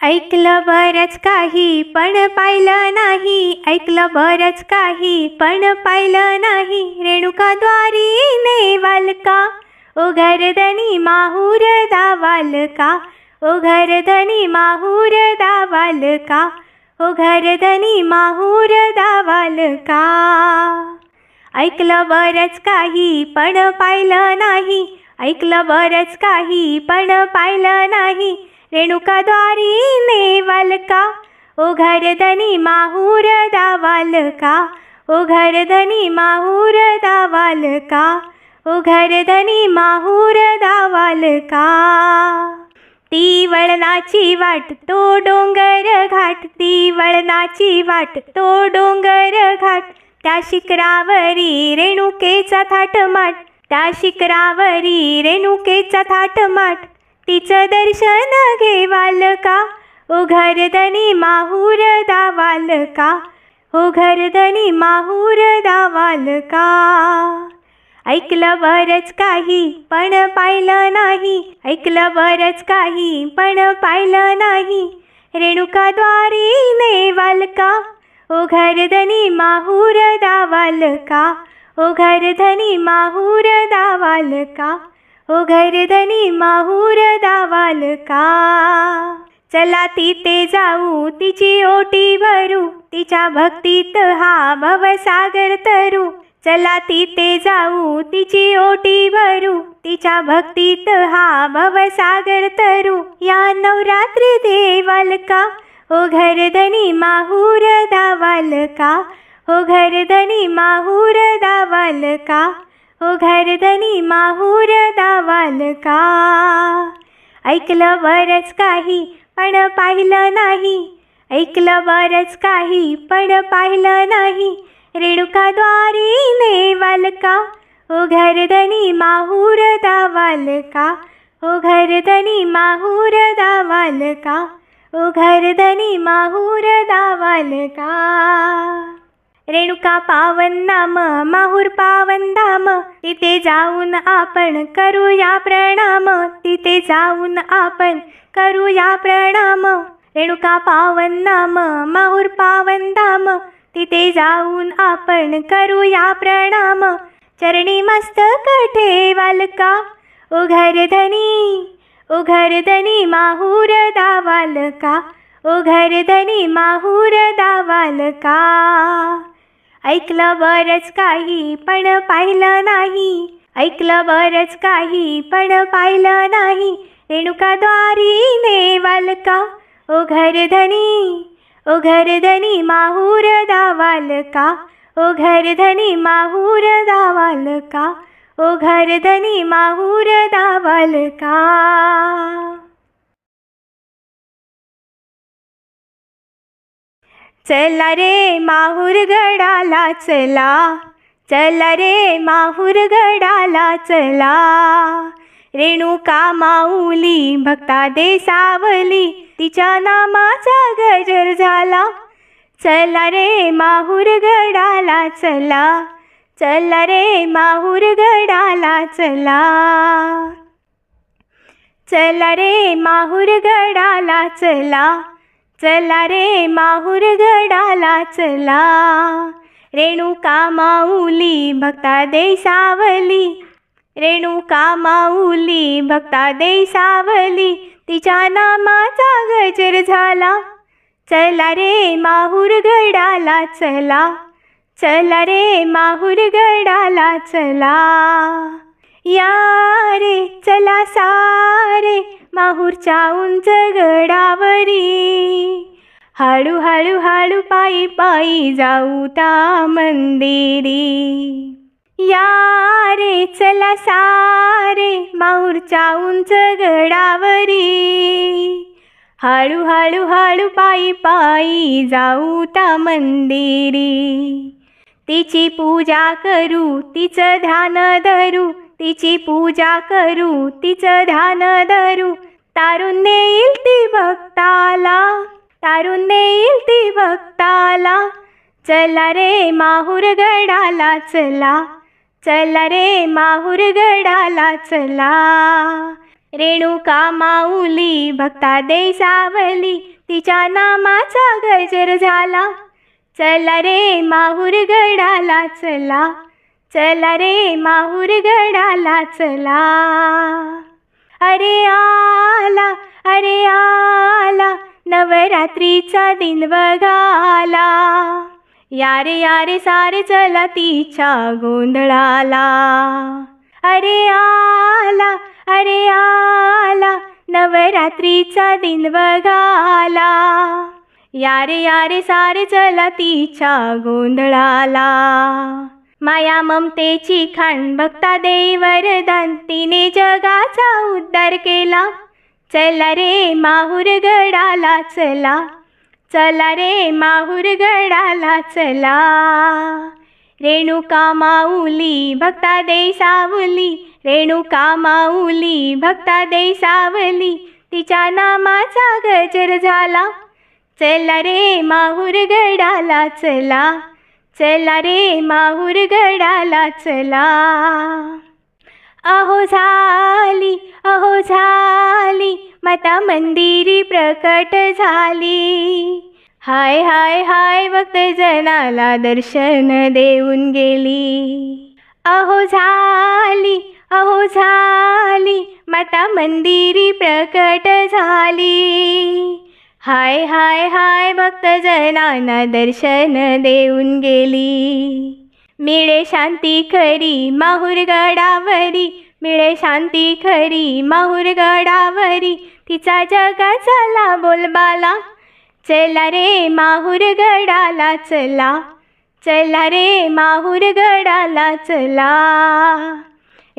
ऐकलं बरंच काही पण पाहिलं नाही. ऐकलं बरंच काही पण पाहिलं नाही. रेणुकाद्वारी नेवाल का ओ घरधनी माहूर दावाल का ओ घरधनी माहूर दावाल का ओ घरधनी माहूर दावाल का ऐकलं बरंच काही पण पाहिलं नाही. ऐकलं बरंच काही पण पाहिलं नाही. रेणुकाद्वारी नेवाल का ओ घरधनी माहूर दावाल का ओ घरधनी माहूर दावाल का ओ घरधनी माहूर दावाल का ती वळणाची वाट तो डोंगर घाट ती वळणाची वाट तो डोंगर घाट त्या शिखरावरी रेणुकेचा थाटमाट त्या शिखरावरी रेणुकेचा थाटमाट तिचं दर्शन घेवाल का ओ घरधनी माहूर दावाल का ओ घरधनी माहूर दावाल का ऐकलं बरंच काही पण पाहिलं नाही. ऐकलं बरंच काही पण पाहिलं नाही. रेणुकाद्वारे नेवाल का ओ माहूर दावाल का ओ घरधनी माहूर दावाल का ओ घरधनी माहूर दावाल का? चला तिथे जाऊ तिची ओटी भरू तिच्या भक्तीत हा भवसागर तरू. चला तिथे जाऊ तिची ओटी भरू तिच्या भक्तीत हा भवसागर तरू. या नवरात्री देवाल का? ओ घरधनी माहूर दावाल का? ओ घरधनी माहूर दावाल का? ओ घरधनी माहूर दावाल का ऐकलं बरंच काही पण पाहिलं नाही. ऐकलं बरंच काही पण पाहिलं नाही. रेणुकाद्वारी नेवाल का ओ घरधनी माहूर दावाल का ओ घरधनी माहूर दावाल का ओ घरधनी माहूर दावाल का रेणुका पावन नाम माहूर पावन धाम. तिथे जाऊन आपण करूया प्रणाम. तिथे जाऊन आपण करूया प्रणाम. रेणुका पावन नाम माहूर पावन धाम. तिथे जाऊन आपण करूया प्रणाम. चरणी मस्त ठेवाल वालका ओ घरधनी ओ घरधनी माहूर दावालका उघर धनी माहूर दावाल का? ऐकलं बरंच काही पण पाहिलं नाही. ऐकलं बरंच काही पण पाहिलं नाही. रेणुकाद्वारी नेवाल का? ओ घरधनी ओ घरधनी माहूर दावाल का? ओ घरधनी माहूर दावाल का? ओ घरधनी माहूर दावाल का? चला रे माहूर गडाला चला. चला रे माहूर गडाला चला. रेणुका माऊली भक्ता दे सावली तिच्या नामाचा गजर झाला. चला रे माहूर गडाला चला. चला रे माहूर गडाला चला. चला रे माहूर गडाला चला. चला रे माहूर गडाला चला. रेणुका माऊली भक्ता देसावली रेणुका माऊली भक्ता देसावली तिच्या नामाचा गजर झाला. चला रे माहूर गडाला चला. चला रे माहूर गडाला चला. या रे चला सारे माहूरच्या उंच गडावरी. हळू हळू हळू पायी पायी जाऊ ता मंदिरी. या रे चला सारे माहूरच्या उंच गडावरी. हळू हळू हळू पायी पायी जाऊ ता मंदिरी. तिची पूजा करू तिचं ध्यान धरू तिची पूजा करू तिचं ध्यान धरू. तारून नेईल ती भक्ताला तारून येईल ती भक्ताला. चला रे माहूर गडाला चला चला रे माहूर गडाला चला. रेणुका माऊली भक्ता दे सावली तिच्या नामाचा गजर झाला. चला रे माहूर गडाला चला. चला रे माहूर गडाला चला. अरे आला अरे आला नवरात्रीचा दिन बघाला. यारे यारे सारे चला तिच्या गोंधळाला. अरे आला अरे आला नवरात्रीचा दिन बघाला. यारे यारे सारे चला तिच्या गोंधळाला. माया ममतेची खाण बघता देई वरदान तिने जगाचा उद्धार केला. चला रे माहूर गडाला चला. चला रे माहूर गडाला चला. रेणुका माऊली भक्ता दे सावली रेणुका माऊली भक्ता दे सावली तिच्या नामाचा गजर झाला. चला रे माहूर गडाला चला. चला रे माहूर गडाला चला. अहो झाली अहो झाली माता मंदिरी प्रकट झाली. हाय हाय हाय भक्त जनाला दर्शन देऊन गेली. अहो झाली अहो झाली माता मंदिरी प्रकट झाली. हाय हाय हाय भक्तजनांना दर्शन देऊन गेली. मिळे शांती खरी माहूर गडावरी मिळे शांती खरी माहूर गडावरी तिचा जगा चला बोलबाला चला रे माहूर गडाला चला चला रे माहूर गडाला चला.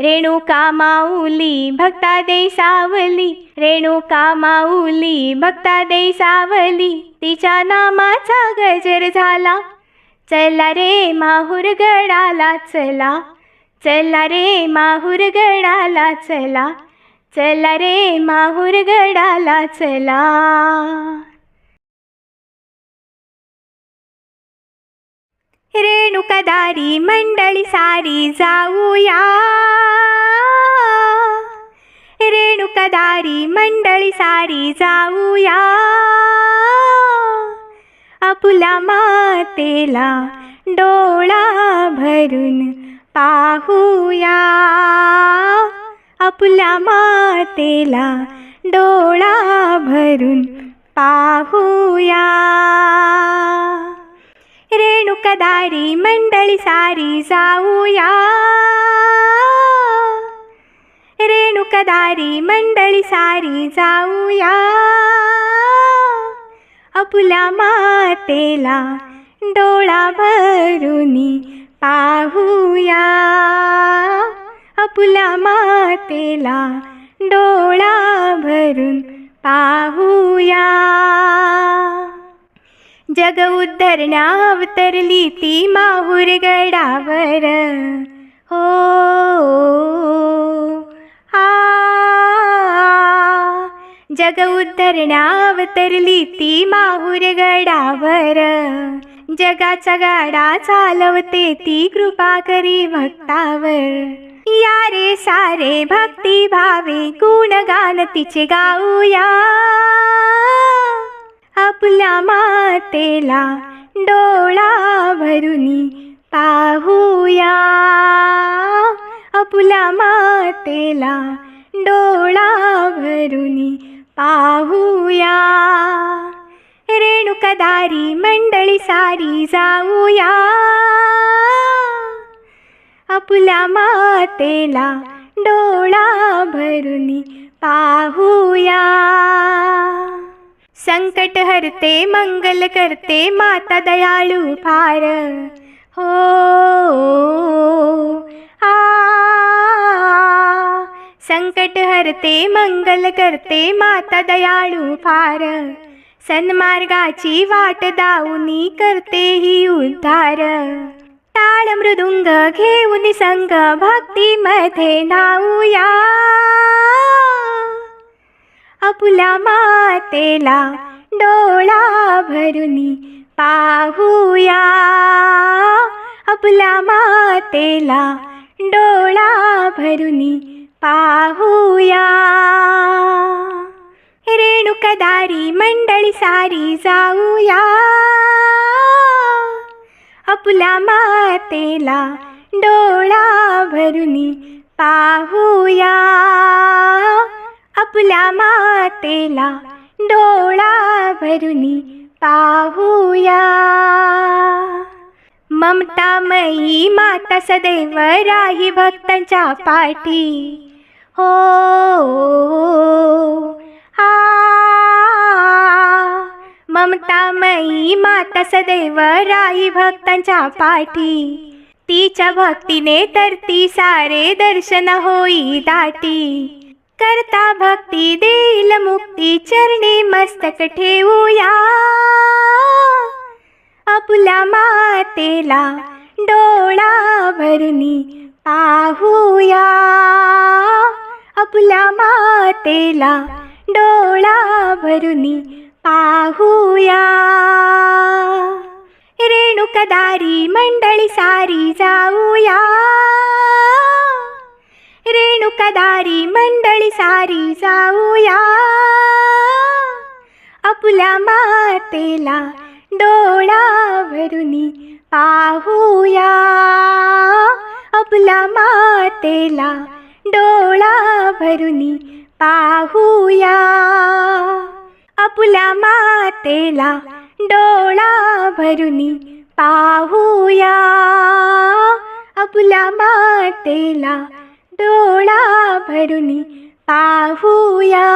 रेणुका माऊली भक्ता दे सावली रेणुका माऊली भक्ता दे सावली तिच्या नामाचा गजर झाला चला रे माहूर गडाला चला चला रे माहूर गडाला चला चला रे माहूर गडाला चला रेणुकादारी मंडळी सारी जाऊया रेणुकदारी मंडळी सारी जाऊया आपुला मातेला डोळा भरून पाहूया आपुला मातेला डोळा भरून पाहूया रेणुकदारी मंडळी सारी जाऊया रेणुकदारी मंडळी सारी जाऊया अपुला मातेला डोळा भरुनी पाहूया अपुला मातेला डोळा भरून पाहूया जग उद्धरण्या अवतरली ती माहूर गडावर. हो आ जग उद्धरण्या अवतरली ती माहूर गडावर. जगाचा गाडा चालवते ती कृपा करी भक्तावर. या रे सारे भक्ती भावे गुणगान तिचे गाऊया. आपल्या मातेला डोळा भरुनी पाहूया. आपल्या मातेला डोळा भरुनी पाहूया. रेणुकदारी मंडळी सारी जाऊया. आपल्या मातेला डोळा भरुनी पाहूया. संकट हरते मंगल करते माता दयाळू फार. हो आ संकट हरते मंगल करते माता दयाळू फार. सन्मार्गाची वाट दाऊनी करते ही उद्धार. टाळ मृदुंग घेऊन संग भक्तीमध्ये नाऊया आपुला मातेला डोळा भरुनी पाहूया. आपुला मातेला डोळा भरुनी पाहूया. रेणुकदारी मंडळी सारी जाऊया. आपल्या मातेला डोळा भरुनी पाहूया. आपल्या मातेला डोळा भरुनी पाहूया ममतामयी माता सदैव राही भक्तांच्या पाठी. हो आ. ममतामयी माता सदैव राही भक्तांच्या पाठी. तिच्या भक्तीने तर ती सारे दर्शन होई दाटी. करता भक्ती देईल मुक्ती चरणी मस्तक ठेवूया. आपल्या मातेला डोळा भरणी पाहूया. आपल्या मातेला डोळा भरुनी पाहूया. रेणुकदारी मंडळी सारी जाऊया. सुखदारी मंडळी सारी जाऊया. आपल्या मातेला डोळा भरुनी पाहूया. आपल्या मातेला डोळा भरुनी पाहूया. आपल्या मातेला डोळा भरुनी पाहूया. आपल्या मातेला डोळा भरुनी पाहूया.